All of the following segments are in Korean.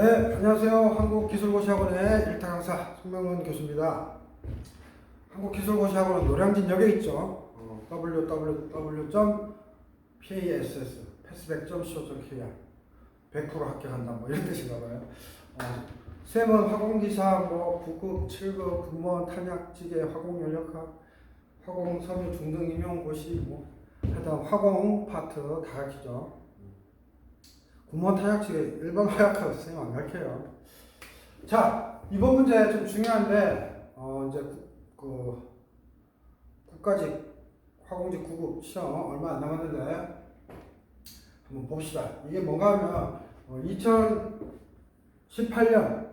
네, 안녕하세요. 한국기술고시학원의 일타 강사 손명은 교수입니다. 한국기술고시학원은 노량진역에 있죠. 어, www.pass 패스백.co.kr 100% 합격한다 뭐 이런 뜻인가 봐요. 어, 쌤은 화공기사, 뭐 부급, 7급, 군무원, 탄약지계, 화공연력학, 화공섬유 중등 임용고시 뭐 하여튼 화공 파트 다 가르치죠. 군무원 탄약치게 일반 화약하고 선생님 안 가르쳐요. 자, 이번 문제 좀 중요한데, 어, 이제 구- 그, 국가직 화공직 9급 시험 얼마 안 남았는데, 한번 봅시다. 이게 뭔가 하면, 어, 2018년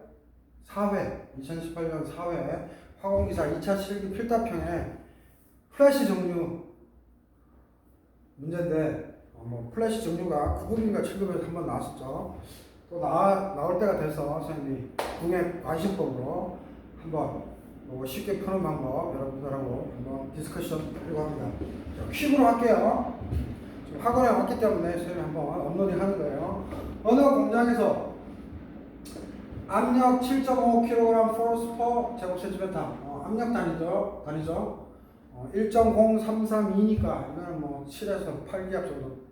4회, 2018년 4회 화공기사 2차 실기 필답형에 플래시 종류 문제인데, 어, 뭐 플래시 종류가 9급인가 7급에서 한 번 나왔었죠. 또 나, 나올 때가 돼서 선생님이 국내 관심법으로 한번 뭐 쉽게 푸는 방법 여러분들하고 한번 디스커션 하려고 합니다. 자, 퀵으로 할게요. 지금 학원에 왔기 때문에 선생님이 한번 업로딩 하는 거예요. 어느 공장에서 압력 7.5kg force per 제곱센티미터 어, 압력 단위죠. 단위죠. 어, 1.0332니까 이거는 뭐 7에서 8기압 정도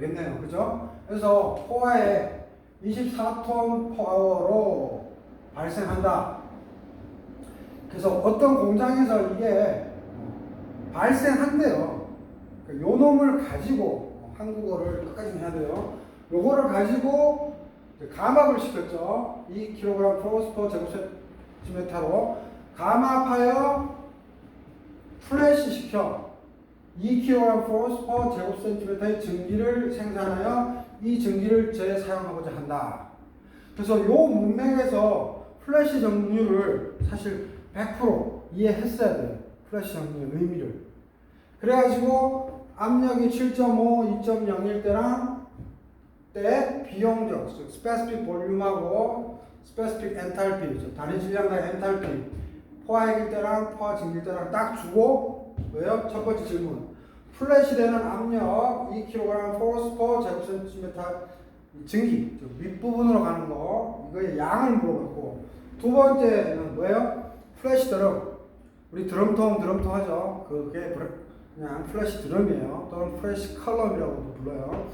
되겠네요. 그죠? 그래서 포화에 24톤 퍼워로 발생한다. 그래서 어떤 공장에서 이게 발생한대요. 그요 놈을 가지고 한국어를 끝까지 해야 돼요. 요거를 가지고 감압을 시켰죠. 2kg 프로스퍼 제곱센티미터로 감압하여 플래시 시켜 2kg 포스 퍼 제곱 센티미터의 증기를 생산하여 이 증기를 재사용하고자 한다. 그래서 요 문맥에서 플래시 정류를 사실 100% 이해했어야 돼요. 플래시 정류의 의미를. 그래가지고 압력이 7.5, 2.0일 때랑 때 비용적, 즉 스페시픽 볼륨하고 스페시픽 엔탈피, 즉 단위 질량과 엔탈피, 포화액일 때랑 포화 증기일 때랑 딱 주고 왜요? 첫 번째 질문. 플래시 되는 압력 2kg 포스퍼 제곱센티미터 증기, 즉 윗부분으로 가는 거, 이거의 양을 물어봤고, 두 번째는 뭐예요? 플래시 드럼. 우리 드럼통, 드럼통 하죠. 그게 그냥 플래시 드럼이에요. 또는 플래시 컬럼이라고도 불러요.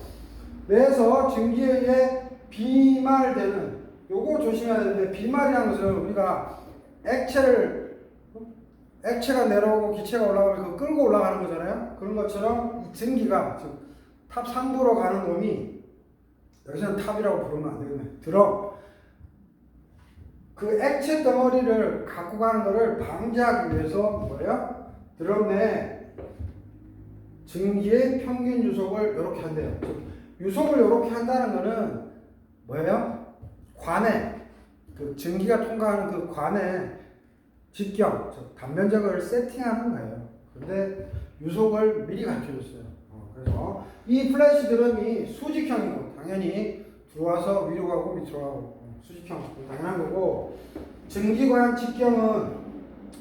그래서 증기에 의해 비말되는, 요거 조심해야 되는데, 비말이라는 것은 우리가 액체를 액체가 내려오고 기체가 올라가면 그 끌고 올라가는 거잖아요. 그런 것처럼 이 증기가 즉 탑 상부로 가는 놈이 여기서는 탑이라고 부르면 안 되겠네. 드럼 그 액체 덩어리를 갖고 가는 거를 방지하기 위해서 뭐예요? 드럼 내 증기의 평균 유속을 이렇게 한대요. 즉 유속을 이렇게 한다는 거는 뭐예요? 관에 그 증기가 통과하는 그 관에 직경, 즉 단면적을 세팅하는 거예요. 근데 유속을 미리 가르쳐줬어요. 어, 그래서 이 플래시 드럼이 수직형이고 당연히 들어와서 위로 가고 밑으로 가고 어, 수직형 당연한 거고 증기관 직경은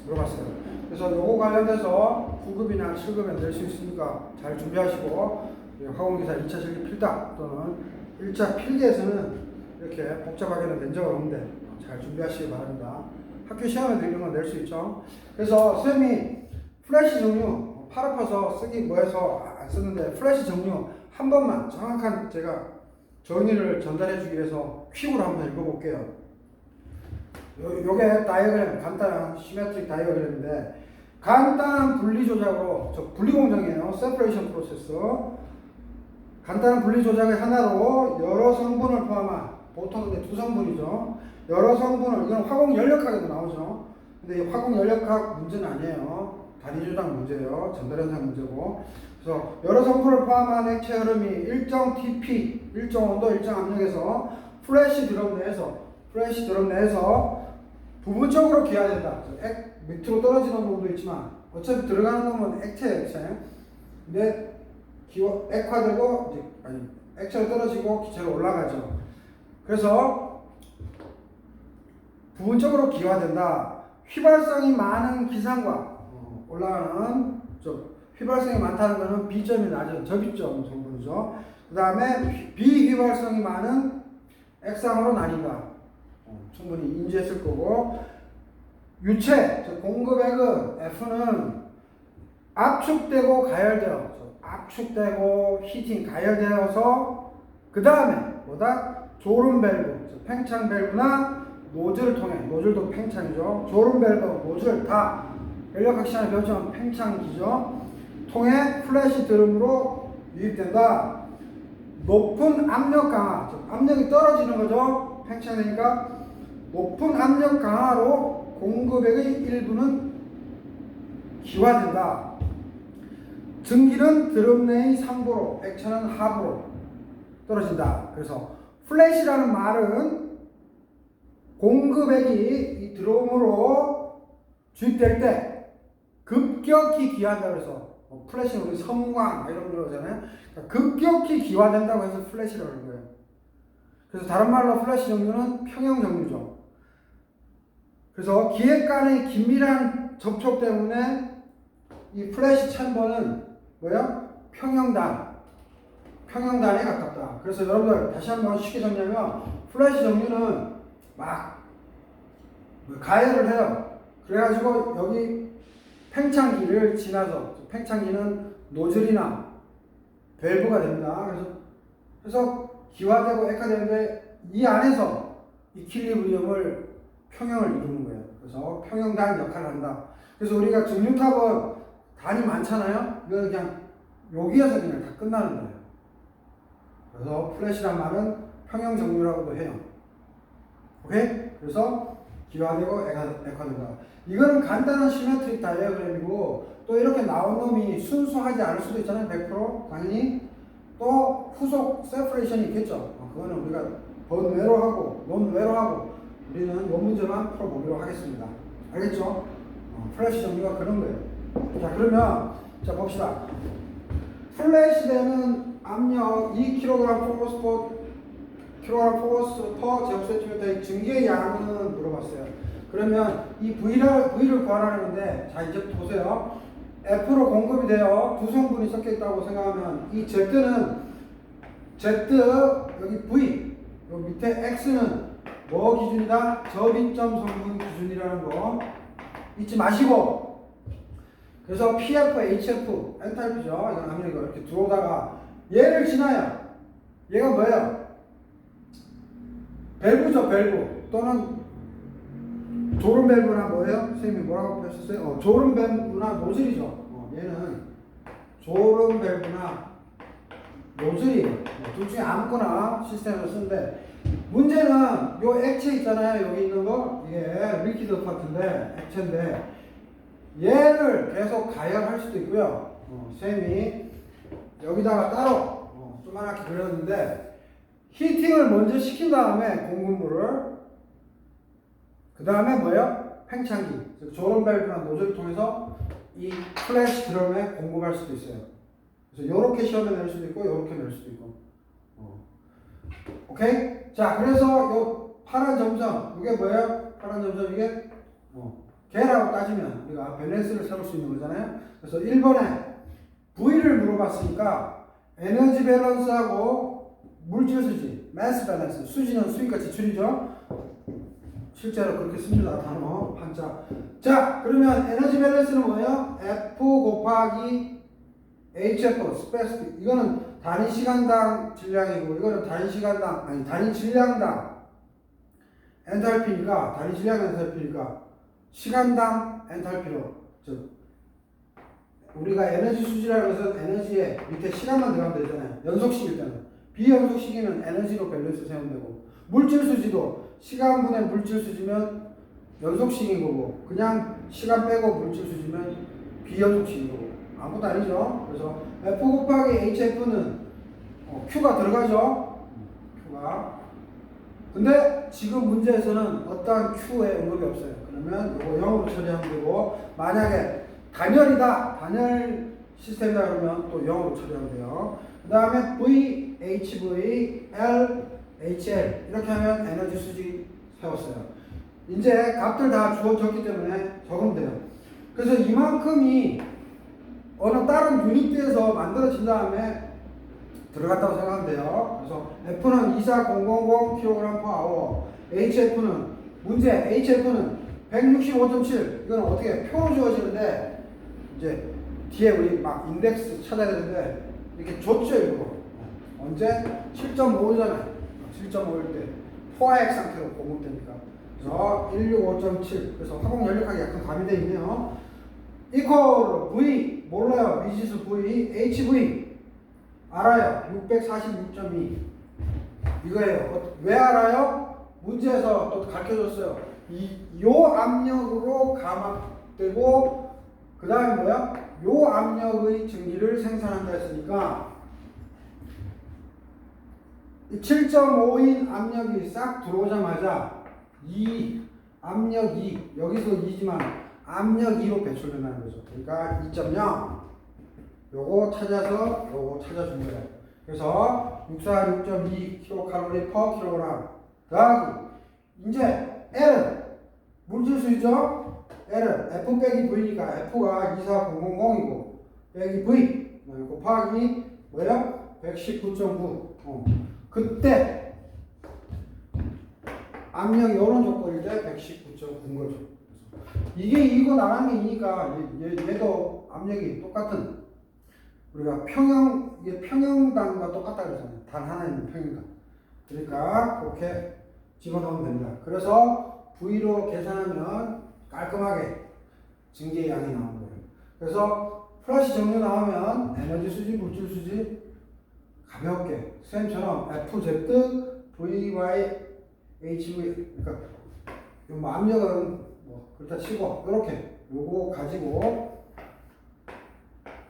물어봤어요. 그래서 요거 관련돼서 9급이나 7급에 낼 수 있으니까 잘 준비하시고 화공기사 2차 실기 필답 또는 1차 필기에서는 이렇게 복잡하게는 낸 적은 없는데 잘 준비하시기 바랍니다. 학교 시험에도 이런 거낼수 있죠. 그래서 쌤이 플래시 종류 팔 아파서 쓰기 뭐해서 안 쓰는데 플래시 종류 한 번만 정확한 제가 정의를 전달해 주기 위해서 퀵으로 한번 읽어볼게요. 요, 요게 다이어그램 간단한 시메트릭 다이어그램인데 간단한 분리 조작으로 저 분리 공정이에요. 세퍼레이션 프로세스 간단한 분리 조작의 하나로 여러 성분을 포함한 보통 근데 두 성분이죠. 여러 성분을 이건 화공 연력학에도 나오죠. 근데 이 화공 연력학 문제는 아니에요. 단위 조작 문제예요. 전달 현상 문제고. 그래서 여러 성분을 포함한 액체 흐름이 일정 TP, 일정 온도, 일정 압력에서 플래시 드럼 내에서 플래시 드럼 내에서 부분적으로 기화된다. 액, 밑으로 떨어지는 놈도 있지만 어차피 들어가는 놈은 액체 액체. 근데 기화, 액화되고 아니 액체로 떨어지고 기체로 올라가죠. 그래서 부분적으로 기화된다. 휘발성이 많은 기상과 어, 올라가는 좀 휘발성이 많다는 것은 비점이 낮은 저비점 성분이죠. 그 다음에 비휘발성이 많은 X항으로 나뉜다. 어, 충분히 인지했을 거고 유체, 즉 공급액은 F는 압축되고 가열되어 즉 압축되고 히팅 가열되어서 그 다음에 뭐다? 졸음 밸브, 즉 팽창 밸브나 노즐을 통해 노즐도 팽창이죠. 밸브, 노즐 다 연력학 시간에 배웠지만 팽창기죠. 통해 플래시 드럼으로 유입된다. 높은 압력 강화, 즉 압력이 떨어지는 거죠. 팽창되니까 높은 압력 강화로 공급액의 일부는 기화된다. 증기는 드럼 내의 상부로, 액체는 하부로 떨어진다. 그래서 플래시라는 말은 공급액이 이 드럼으로 주입될 때 급격히 기화한다 그래서 뭐 플래시는 우리 섬광 이런 거 그러잖아요. 그러니까 급격히 기화된다고 해서 플래시라고 하는 거예요. 그래서 다른 말로 플래시 종류는 평형 종류죠. 그래서 기획 간의 긴밀한 접촉 때문에 이 플래시 챔버는 뭐야? 평형단. 평형단에 가깝다. 그래서 여러분들 다시 한번 쉽게 정리하면 플래시 종류는 막 가열을 해요. 그래가지고 여기 팽창기를 지나서 팽창기는 노즐이나 밸브가 됩니다. 그래서 그래서 기화되고 액화되는데 이 안에서 이퀄리브리움을 평형을 이루는 거예요. 그래서 평형단 역할을 한다. 그래서 우리가 증류탑은 단이 많잖아요. 이거는 그냥 여기에서 그냥 다 끝나는 거예요. 그래서 플래시란 말은 평형 정류라고도 해요. 오케이? 그래서 기화되고 액화, 액화된다. 이거는 간단한 시메트릭 다이어그램이고 또 이렇게 나온 놈이 순수하지 않을 수도 있잖아요. 100% 당연히 또 후속 세퍼레이션이 있겠죠. 어, 그거는 우리가 번외로 하고 논외로 하고 우리는 요 문제만 풀어보기로 하겠습니다. 알겠죠? 어, 플래시 정리가 그런 거예요. 자 그러면 자 봅시다. 플래시 되는 압력 2kg 포커스 퍼 킬로그램 포커스 퍼 제곱센티미터의 증기의 양은 물어봤어요. 그러면 이 V를, V를 구하라는데 자 이제 보세요. F로 공급이 되어 두 성분이 섞여 있다고 생각하면 이 Z는 Z 여기 V 요 밑에 X는 뭐 기준이다? 저비점 성분 기준이라는 거 잊지 마시고 그래서 PF, HF 엔탈피죠. 이건 압력이 이렇게 들어오다가 얘를 지나요. 얘가 뭐예요? 밸브죠, 밸브. 또는 졸음 밸브나 뭐예요? 선생님이 뭐라고 표현했어요? 어, 졸음 밸브나 노즐이죠. 어, 얘는 졸음 밸브나 노즐이 어, 둘 중에 아무거나 시스템을 쓰는데 문제는 요 액체 있잖아요. 여기 있는 거 이게 리퀴드 파트인데 액체인데 얘를 계속 가열할 수도 있고요. 어, 쌤이 여기다가 따로 어, 조그맣게 그렸는데 히팅을 먼저 시킨 다음에 공급물을 그 다음에 뭐예요? 팽창기 즉 졸음 밸브나 노즐을 통해서 이 플래시 드럼에 공급할 수도 있어요. 그래서 이렇게 시험에 낼 수도 있고 이렇게 낼 수도 있고. 어. 오케이? 자 그래서 요 파란 점점 이게 뭐예요? 파란 점점 이게 어. 개라고 따지면 우리가 밸런스를 세울 수 있는 거잖아요. 그래서 1번에 V를 물어봤으니까 에너지 밸런스하고 물질 수지, mass balance, 수지는 수니까 지출이죠. 실제로 그렇게 씁니다. 단어 한자. 자, 그러면 에너지 밸런스는 뭐예요? F 곱하기 HF 스페시픽. 이거는 단위 시간당 질량이고 이거는 단위 시간당 아니 단위 질량당 엔탈피니까 단위 질량 엔탈피니까 시간당 엔탈피로 즉 우리가 에너지 수지라고 해서 에너지에 밑에 시간만 들어가면 되잖아요. 연속식일 때는. 비연속 시기는 에너지로 밸런스 세우면 되고 물질 수지도 시간분의 물질 수지면 연속 식인 거고 그냥 시간 빼고 물질 수지면 비연속 식인 거고 아무것도 아니죠. 그래서 F 곱하기 HF는 어, Q가 들어가죠. Q가 근데 지금 문제에서는 어떠한 Q의 언급이 없어요. 그러면 이거 0으로 처리하면 되고 만약에 단열이다 단열 시스템이다 그러면 또 0으로 처리하면 돼요. 그 다음에 V, HV, L, HL 이렇게 하면 에너지 수지 세웠어요. 이제 값들 다 주어졌기 때문에 적으면 돼요. 그래서 이만큼이 어느 다른 유닛에서 만들어진 다음에 들어갔다고 생각하면 돼요. 그래서 F는 24000kg/h, HF는 문제 HF는 165.7 이건 어떻게 표로 주어지는데 이제 뒤에 우리 막 인덱스 찾아야 되는데 이렇게 줬죠 이거 언제? 7.5잖아요. 7.5일 때 포화액 상태로 공급되니까. 그래서 165.7 그래서 화공 연력하기 약간 가미되어 있네요. 이퀄 V 몰라요. 미지수 V HV 알아요. 646.2 이거예요. 어, 왜 알아요? 문제에서 또 가르쳐줬어요. 이, 요 압력으로 감압되고 그 다음에 뭐야? 요 압력의 증기를 생산한다 했으니까 이 7.5인 압력이 싹 들어오자마자 이 압력 2 여기서 2지만 압력 2로 배출된다는 거죠. 그러니까 2.0 요거 찾아서 요거 찾아준 거예요. 그래서 646.2 kcal per kg 더하기 이제 L은 물질수죠. L은 F 빼기 V니까 F가 24000이고 빼기 V 곱하기 뭐야? 119.9 어. 그때 압력이 이런 조건일 때 119.9인 거죠. 이게 이거 게 이니까 얘, 얘, 얘도 압력이 똑같은 우리가 평형 이게 평형단과 똑같다 그랬잖아요. 단 하나 있는 평형단. 그러니까 그렇게 집어넣으면 됩니다. 그래서 V로 계산하면 깔끔하게 증기의 양이 나오는 거예요. 그래서 플러시 정류 나오면 에너지 수지, 물질 수지 가볍게 쌤처럼 FZ, VY, HV 그러니까 요 압력은 뭐 그렇다 치고 이렇게 요거 가지고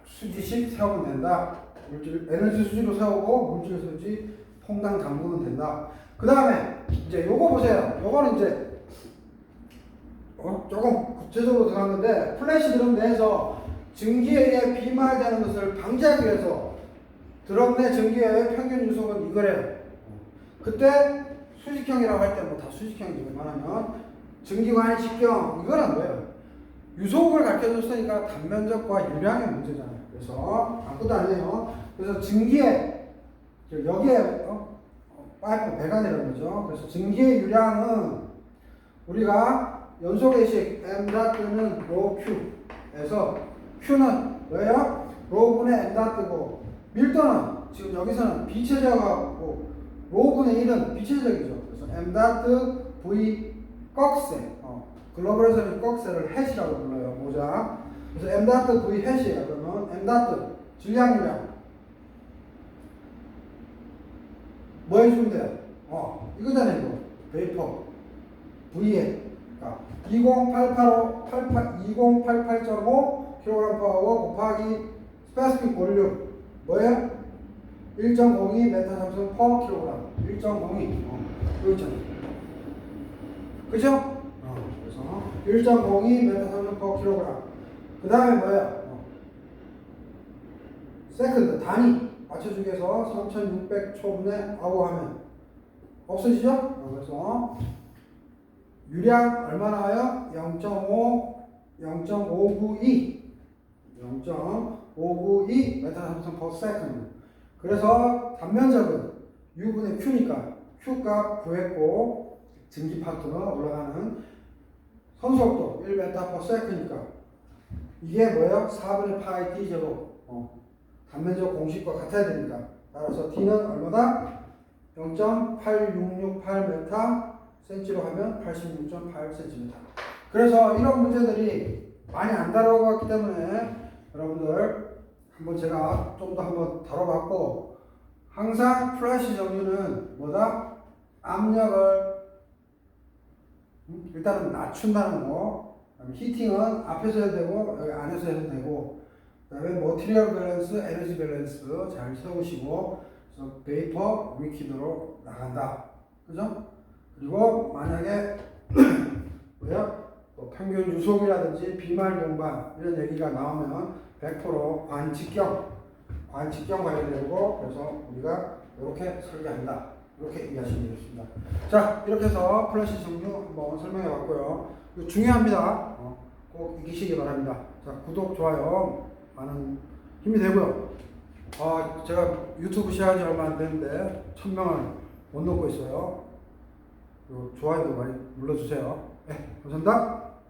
수지식 세우면 된다. 물질 에너지 수지로 세우고 물질 수지 퐁당 담그면 된다. 그 다음에 이제 요거 보세요. 요거는 이제 어, 조금 구체적으로 들어갔는데 플래시 드럼 내에서 증기에 의해 비말되는 것을 방지하기 위해서 드럼 내 증기의 평균 유속은 이거래요. 그때 수직형이라고 할 때 뭐 다 수직형이지 웬만하면 증기관의 직경 이거는 뭐예요? 유속을 가르쳐 줬으니까 단면적과 유량의 문제잖아요. 그래서 아무것도 아니에요. 그래서 증기의 저 여기에 어? 어, 파이프 배관이라는 거죠. 그래서 증기의 유량은 우리가 연소계식 m 다트는 로 q에서 q는 뭐예요? 로분의 m 다트고 밀도는 지금 여기서는 비체적하고 로분의 1은 비체적이죠. 그래서 m v 꺽쇠 어, 글로벌에서는 꺽쇠를 햇이라고 불러요. 모자. 그래서 m v 햇이에요. 그러면 m 다트 질량 유량 뭐 해주면 돼요? 어 이거잖아요. 이거 베이퍼 V에 그러니까 20885 88 2088.5 kg 파워 곱하기 스페시픽 볼륨 뭐예요? 1.02 메타 삼성 per kg 1.02 어, 이거 있잖아 그죠? 어, 그래서 1.02 메타 삼성 per kg 그 다음에 뭐예요? 어. 세컨드 단위 맞춰주기 위해서 3600 초분에 아우 하면 없어지죠? 어, 그래서 유량 얼마 나와요? 0.5, 0.592, 0.592 메타 삼성 per second. 그래서 단면적은 U분의 Q니까 Q 값 구했고 증기 파트너 올라가는 선속도 1m per second이니까 이게 뭐예요? 4분의 파이 D 제곱. 어. 단면적 공식과 같아야 되니까. 따라서 D는 얼마다? 0.8668m 센치로 하면 86.8cm. 그래서 이런 문제들이 많이 안 다뤄봤기 때문에 여러분들 한번 제가 좀 더 한번 다뤄봤고 항상 플래시 정류는 뭐다? 압력을 음, 일단은 낮춘다는 거 히팅은 앞에서 해도 되고 여기 안에서 해도 되고 그 다음에 머티리얼 밸런스, 에너지 밸런스 잘 세우시고 그래서 베이퍼 위키드로 나간다. 그죠? 그리고 만약에 뭐야? 뭐 평균 유속이라든지 비말 동반 이런 얘기가 나오면 100% 관직경 관직경 관련되고 그래서 우리가 이렇게 설계한다 이렇게 이해하시면 되겠습니다. 자 이렇게 해서 플래시 종류 한번 설명해 봤고요. 중요합니다. 어, 꼭 익히시기 바랍니다. 자 구독 좋아요 많은 힘이 되고요. 아, 제가 유튜브 시작한 지 얼마 안 됐는데 천 명을 못 넘고 있어요. 좋아요도 많이 눌러주세요. 네, 감사합니다.